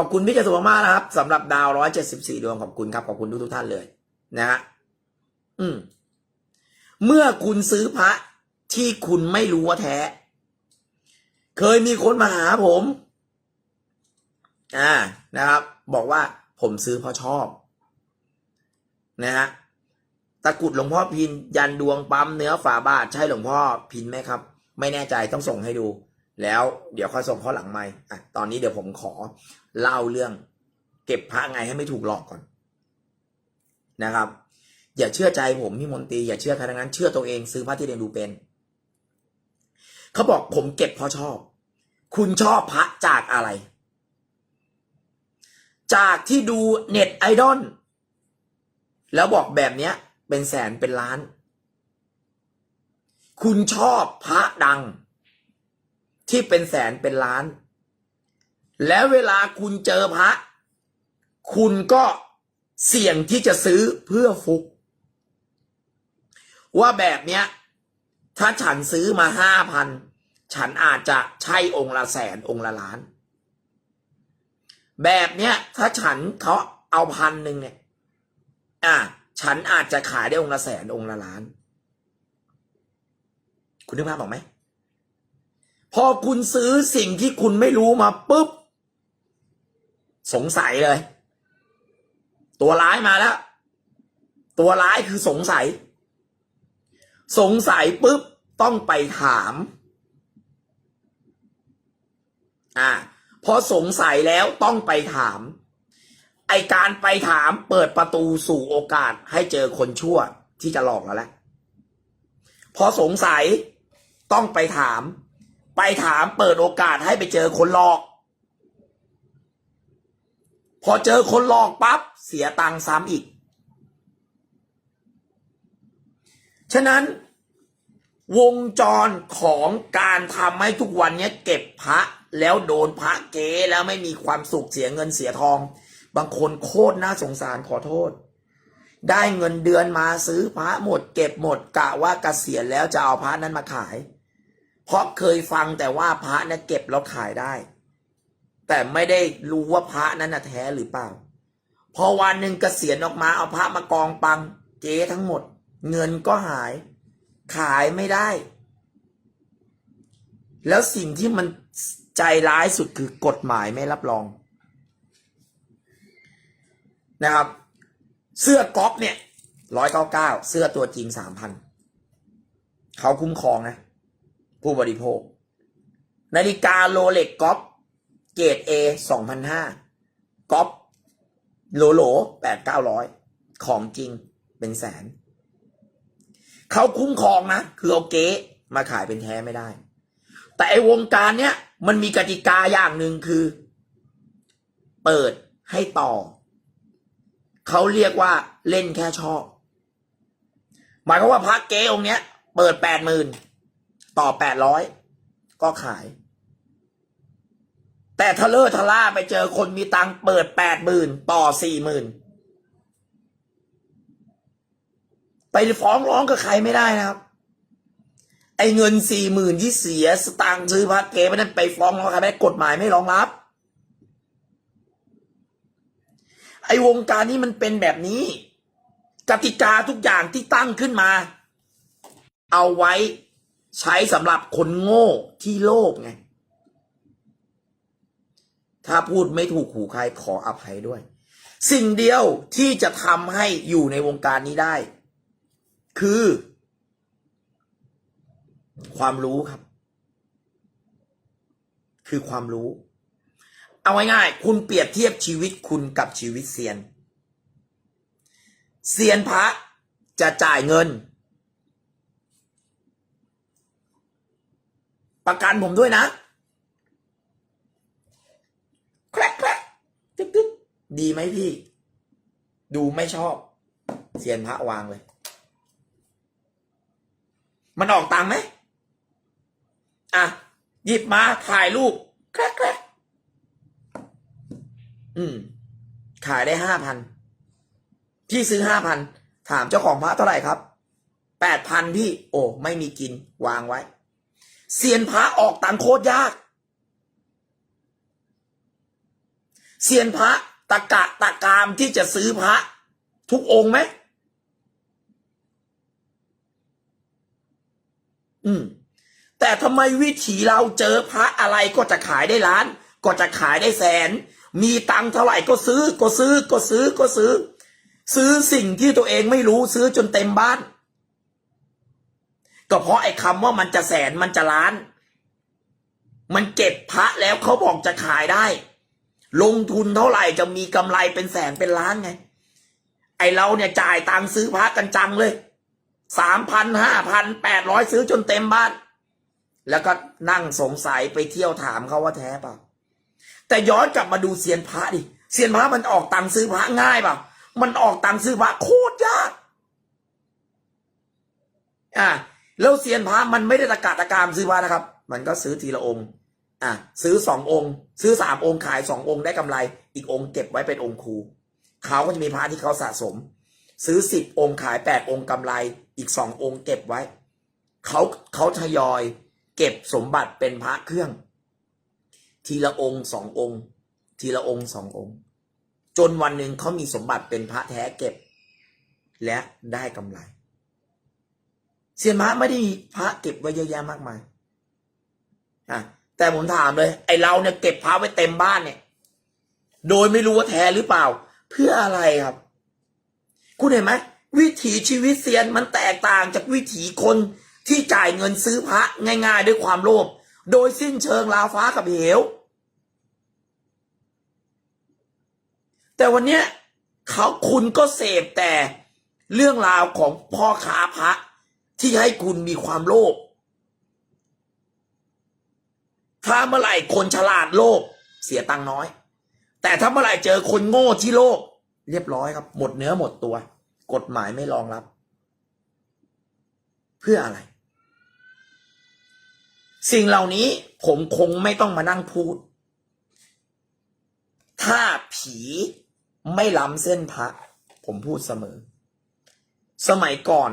ขอบคุณพี่เจสุมากนะครับสำหรับดาวร้อยเจ็ดสิบสี่ดวงขอบคุณครับขอบคุณทุกทุกท่านเลย นะฮะอืม เมื่อคุณซื้อพระที่คุณไม่รู้ว่าแท้ เคยมีคนมาหาผม อ่านะครับ บอกว่าผมซื้อเพราะชอบ นะฮะตะกุดหลวงพ่อพินยันดวงปั๊มเนื้อฝาบาทใช่หลวงพ่อพินไหมครับ ไม่แน่ใจต้องส่งให้ดู แล้วเดี๋ยวค่อยส่งข้อหลังไม่อะตอนนี้เดี๋ยวผมขอ เล่าเรื่อง เก็บพระไงให้ไม่ถูกหลอกก่อนนะครับ อย่าเชื่อใจผมพี่มนตรีอย่าเชื่อใครทั้งนั้น เชื่อตัวเองซื้อพระที่เรียนดูเป็นเขาบอกผมเก็บเพราะชอบ คุณชอบพระจากอะไร จากที่ดูเน็ตไอดอลแล้วบอกแบบเนี้ย เป็นแสนเป็นล้าน คุณชอบพระดัง ที่เป็นแสนเป็นล้าน แล้วเวลาคุณเจอพระ คุณก็เสี่ยงที่จะซื้อเพื่อฟุก ว่าแบบเนี้ย ถ้าฉันซื้อมาห้าพันฉันอาจจะใช่องค์ละแสนองค์ละล้าน แบบเนี้ย ถ้าฉันเขาเอาพันหนึ่งเนี่ย อะฉันอาจจะขายได้องค์ละแสนองค์ละล้าน คุณนึกภาพออกไหม พอคุณซื้อสิ่งที่คุณไม่รู้มาปุ๊บ สงสัยเลย ตัวร้ายมาแล้ว ตัวร้ายคือสงสัย สงสัยปุ๊บต้องไปถาม อ่าพอสงสัยแล้วต้องไปถาม ไอการไปถามเปิดประตูสู่โอกาสให้เจอคนชั่วที่จะหลอกเราแล้วพอสงสัยต้องไปถาม ไปถามเปิดโอกาสให้ไปเจอคนหลอก อเจอคนหลอกปั๊บเสียตังค์ซ้ำอีก ฉะนั้น วงจรของการทำให้ทุกวันนี้เก็บพระแล้วโดนพระเก๊แล้วไม่มีความสุขเสียเงินเสียทอง บางคนโคตรน่าสงสารขอโทษ ได้เงินเดือนมาซื้อพระหมด เก็บหมดกะว่ากเกษียณแล้วจะเอาพระนั้นมาขาย เพราะเคยฟังแต่ว่าพระนั้นเก็บแล้วขายได้ แต่ไม่ได้รู้ว่าพระนั้นน่ะแท้หรือเปล่า พอวันหนึ่งเกษียณออกมาเอาพระมากองปัง เจ๊ทั้งหมด เงินก็หาย ขายไม่ได้ แล้วสิ่งที่มันใจร้ายสุดคือกฎหมายไม่รับรอง นะครับ เสื้อก๊อปเนี่ยร้อยเก้าเก้าเสื้อตัวจริงสามพันเขาคุ้มครองนะ ผู้บริโภค นาฬิกาโรเล็กก๊อป เกรดเอสองพันห้าก๊อปโลโหลแปดเก้าร้อยของจริงเป็นแสน เขาคุ้มครองนะ คือเอาเก๊มาขายเป็นแท้ไม่ได้ แต่ไอวงการเนี้ยมันมีกติกาอย่างหนึ่งคือ เปิดให้ต่อ เขาเรียกว่าเล่นแค่ชอบ หมายความว่าพระเก๊องเนี้ย เปิดแปดหมื่นต่อแปดร้อยก็ขาย แต่ทะเลอร์ทะล่าไปเจอคนมีตังเปิดแปดหมื่นต่อสี่หมื่นไปฟ้องร้องกับใครไม่ได้นะครับ ไอ้เงินสี่หมื่นที่เสียสตางค์ซื้อพระเก๋ไปนั้นไปฟ้องร้องใครไม่ได้กฎหมายไม่รองรับ ไอ้วงการนี้มันเป็นแบบนี้ กติกาทุกอย่างที่ตั้งขึ้นมา เอาไว้ใช้สำหรับคนโง่ที่โลภไง ถ้าพูดไม่ถูกหูใครขออภัยด้วย สิ่งเดียวที่จะทำให้อยู่ในวงการนี้ได้ คือ ความรู้ครับ คือความรู้ เอาง่ายๆคุณเปรียบเทียบชีวิตคุณกับชีวิตเซียนเซียนพระจะจ่ายเงิน ประกันผมด้วยนะ แครกแครกตึ๊กตึ๊ก ดีไหมพี่ ดูไม่ชอบเซียนพระวางเลย มันออกตังไหม อะ หยิบมาถ่ายรูปแครกแครกอืม ขายได้ห้าพัน พี่ซื้อห้าพัน ถามเจ้าของพระเท่าไหร่ครับแปดพันพี่ โอ้ ไม่มีกิน วางไว้เซียนพระออกตังโคตรยากเซียนพระ ตะกะตะกามที่จะซื้อพระ ทุกองค์ไหมอืม แต่ทำไมวิถีเราเจอพระอะไรก็จะขายได้ล้าน ก็จะขายได้แสน มีตังเท่าไหร่ก็ซื้อ ก็ซื้อ ก็ซื้อ ก็ซื้อ ซื้อสิ่งที่ตัวเองไม่รู้ซื้อจนเต็มบ้าน ก็เพราะไอ้คำว่ามันจะแสนมันจะล้าน มันเก็บพระแล้วเขาบอกจะขายได้ ลงทุนเท่าไหร่จะมีกำไรเป็นแสนเป็นล้านไง ไอเราเนี่ยจ่ายตังค์ซื้อพระกันจังเลยสามพันห้าพันแปดร้อยซื้อจนเต็มบ้าน แล้วก็นั่งสงสัยไปเที่ยวถามเขาว่าแท้เปล่า แต่ย้อนกลับมาดูเซียนพระดิเซียนพระมันออกตังค์ซื้อพระง่ายเปล่ามันออกตังค์ซื้อพระโคตรยากอ่าแล้วเซียนพระมันไม่ได้ตะกาตะกามซื้อพระนะครับ มันก็ซื้อทีละองค์ อะซื้อสององค์ ซื้อสามองค์ขายสององค์ได้กำไร อีกองค์เก็บไว้เป็นองค์ครูเขาก็จะมีพระที่เขาสะสม ซื้อสิบองค์ขายแปดองค์กำไร อีกสององค์เก็บไว้เขาเขาทยอยเก็บสมบัติเป็นพระเครื่อง ทีละองค์สององค์ ทีละองค์สององค์ จนวันหนึ่งเขามีสมบัติเป็นพระแท้เก็บ และได้กำไรเซียนพระไม่ได้พระเก็บไว้เยอะแยะมากมายอะ แต่ผมถามเลย ไอเราเนี่ยเก็บพระไว้เต็มบ้านเนี่ย โดยไม่รู้ว่าแท้หรือเปล่า เพื่ออะไรครับ คุณเห็นไหมวิถีชีวิตเซียนมันแตกต่างจากวิถีคนที่จ่ายเงินซื้อพระง่ายๆ ด้วยความโลภโดยสิ้นเชิงลาวฟ้ากับเหว แต่วันเนี้ยเขาคุณก็เสพแต่เรื่องราวของพ่อค้าพระที่ให้คุณมีความโลภ ถ้าเมื่อไหร่คนฉลาดโลภเสียตังค์น้อย แต่ถ้าเมื่อไหร่เจอคนโง่ที่โลภเรียบร้อยครับ หมดเนื้อหมดตัว กฎหมายไม่รองรับ เพื่ออะไร สิ่งเหล่านี้ผมคงไม่ต้องมานั่งพูด ถ้าผีไม่ล้ำเส้นพระ ผมพูดเสมอ สมัยก่อน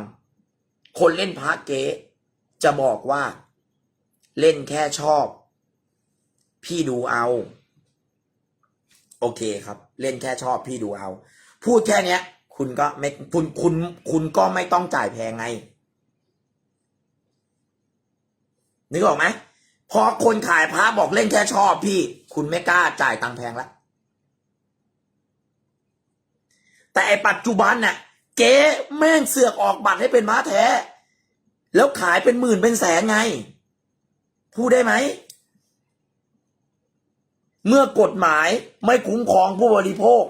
คนเล่นพระเก๊จะบอกว่า เล่นแค่ชอบ พี่ดูเอา โอเคครับ เล่นแค่ชอบพี่ดูเอา พูดแค่เนี้ย คุณก็ไม่คุณคุณ คุณก็ไม่ต้องจ่ายแพงไงนึกออกไหมพอคนขายพระบอกเล่นแค่ชอบพี่ คุณไม่กล้าจ่ายตังค์แพงแล้วแต่ไอปัจจุบันน่ะเก๊แม่งเสือกออกบัตรให้เป็นพระแท้ แล้วขายเป็นหมื่นเป็นแสนไง พูดได้ไหม เมื่อกฎหมายไม่คุ้มครองผู้บริโภค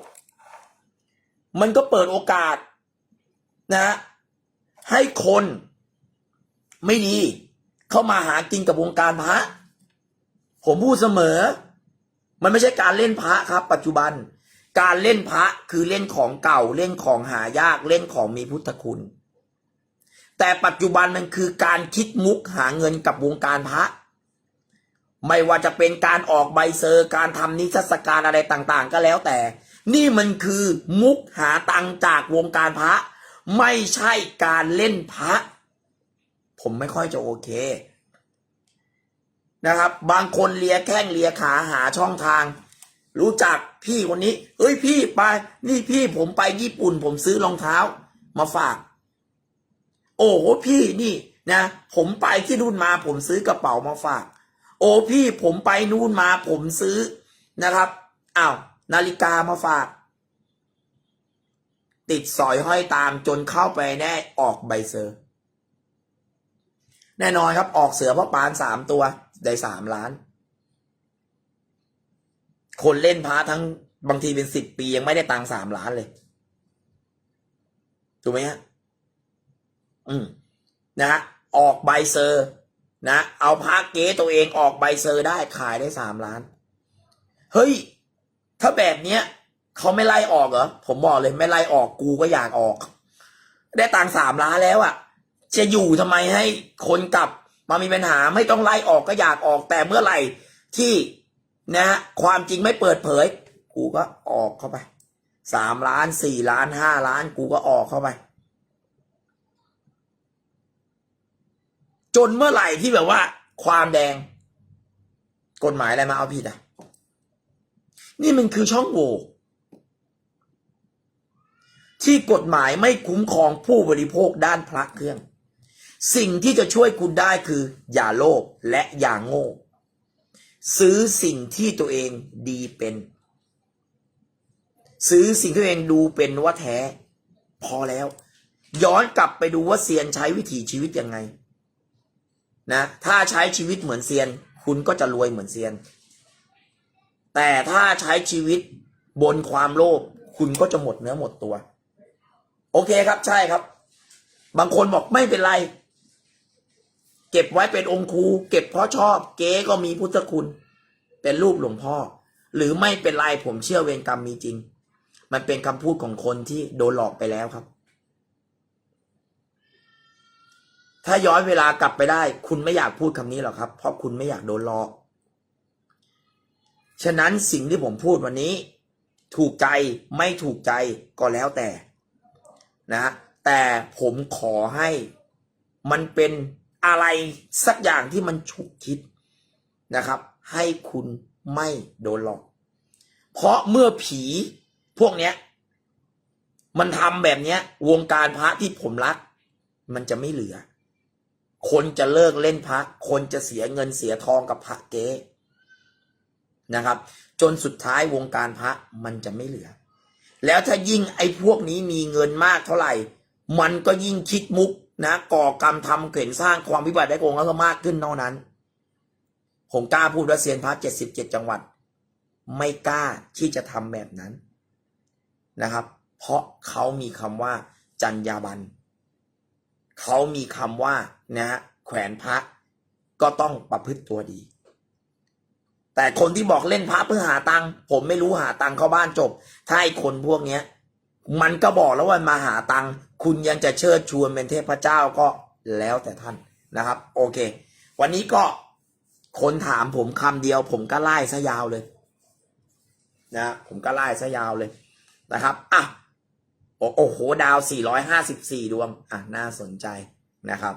มันก็เปิดโอกาสนะ ให้คนไม่ดี เข้ามาหากินกับวงการพระ ผมพูดเสมอ มันไม่ใช่การเล่นพระครับ ปัจจุบัน การเล่นพระคือเล่นของเก่า เล่นของหายากเล่นของมีพุทธคุณ แต่ปัจจุบันมันคือการคิดมุกหาเงินกับวงการพระ ไม่ว่าจะเป็นการออกใบเซอร์การทำนิทรรศการอะไรต่างๆ ก็แล้วแต่ นี่มันคือมุกหาตังจากวงการพระ ไม่ใช่การเล่นพระ ผมไม่ค่อยจะโอเค นะครับ บางคนเลียแข้งเลียขาหาช่องทาง รู้จักพี่คนนี้ เอ้ยพี่ไป นี่พี่ผมไปญี่ปุ่น ผมซื้อรองเท้า มาฝาก โอ้โหพี่นี่นะ ผมไปที่นู่นมาผมซื้อกระเป๋ามาฝาก โอ้พี่ผมไปนู่นมาผมซื้อนะครับอ้าวนาฬิกามาฝาก ติดสอยห้อยตามจนเข้าไปแน่ออกใบเซอร์ แน่นอนครับออกเสือพ่อปานสามตัว ได้สามล้าน คนเล่นพาทั้งบางทีเป็นสิบปียังไม่ได้ตังสามล้านเลย ถูกไหมฮะอืมนะฮะออกใบเซอร์ นะเอาพาเก๊ตัวเองออกใบเซอร์ได้ขายได้สามล้าน เฮ้ย ถ้าแบบเนี้ยเขาไม่ไล่ออกเหรอผมบอกเลยไม่ไล่ออกกูก็อยากออก ได้ตังสามล้านแล้วอะ่ะ จะอยู่ทำไมให้คนกลับมามีปัญหาไม่ต้องไล่ออกก็อยากออกแต่เมื่อไหร่ที่นะฮะความจริงไม่เปิดเผย กูก็ออกเข้าไปสามล้านสี่ล้านห้าล้าน กูก็ออกเข้าไป จนเมื่อไหร่ที่แบบว่า ความแดง กฎหมายอะไรมาเอาผิดอะ นี่มันคือช่องโหว่ที่กฎหมายไม่คุ้มครองผู้บริโภคด้านพระเครื่อง สิ่งที่จะช่วยคุณได้คือ อย่าโลภและอย่าโง่ ซื้อสิ่งที่ตัวเองดีเป็น ซื้อสิ่งที่ตัวเองดูเป็นว่าแท้ พอแล้ว ย้อนกลับไปดูว่าเซียนใช้วิถีชีวิตยังไง นะถ้าใช้ชีวิตเหมือนเซียน คุณก็จะรวยเหมือนเซียน แต่ถ้าใช้ชีวิตบนความโลภคุณก็จะหมดเนื้อหมดตัว โอเคครับใช่ครับ บางคนบอกไม่เป็นไร เก็บไว้เป็นองค์ครูเก็บเพราะชอบ เก๊ก็มีพุทธคุณ เป็นรูปหลวงพ่อ หรือไม่เป็นไรผมเชื่อเวรกรรมมีจริง มันเป็นคำพูดของคนที่โดนหลอกไปแล้วครับ ถ้าย้อนเวลากลับไปได้ คุณไม่อยากพูดคำนี้หรอกครับ เพราะคุณไม่อยากโดนหลอก ฉะนั้นสิ่งที่ผมพูดวันนี้ ถูกใจไม่ถูกใจก็แล้วแต่นะ แต่ผมขอให้มันเป็นอะไรสักอย่างที่มันฉุกคิดนะครับ ให้คุณไม่โดนหลอก เพราะเมื่อผีพวกเนี้ย มันทำแบบเนี้ย วงการพระที่ผมรัก มันจะไม่เหลือ คนจะเลิกเล่นพระคนจะเสียเงินเสียทองกับพระเก๊นะครับ จนสุดท้ายวงการพระมันจะไม่เหลือ แล้วถ้ายิ่งไอ้พวกนี้มีเงินมากเท่าไหร่ มันก็ยิ่งคิดมุกนะก่อกรรมทำเข็นสร้างความวิบัติได้กงแล้วก็มากขึ้นเท่านั้น ผมกล้าพูดว่าเซียนพระเจ็ดสิบเจ็ดจังหวัด ไม่กล้าที่จะทำแบบนั้นนะครับ เพราะเขามีคำว่าจัญญาบัน เขามีคำว่านะฮะแขวนพระก็ต้องประพฤติตัวดี แต่คนที่บอกเล่นพระเพื่อหาตังค์ผมไม่รู้หาตังค์เข้าบ้านจบ ถ้าไอ้คนพวกเนี้ย มันก็บอกแล้วว่ามาหาตังค์คุณยังจะเชิดชวนเป็นเทพเจ้าก็แล้วแต่ท่านนะครับ โอเค วันนี้ก็คนถามผมคำเดียว ผมก็ไล่ซะยาวเลย นะ ผมก็ไล่ซะยาวเลยนะครับอะ โอ้โห ดาว 454 ดวง อะ น่าสนใจนะครับ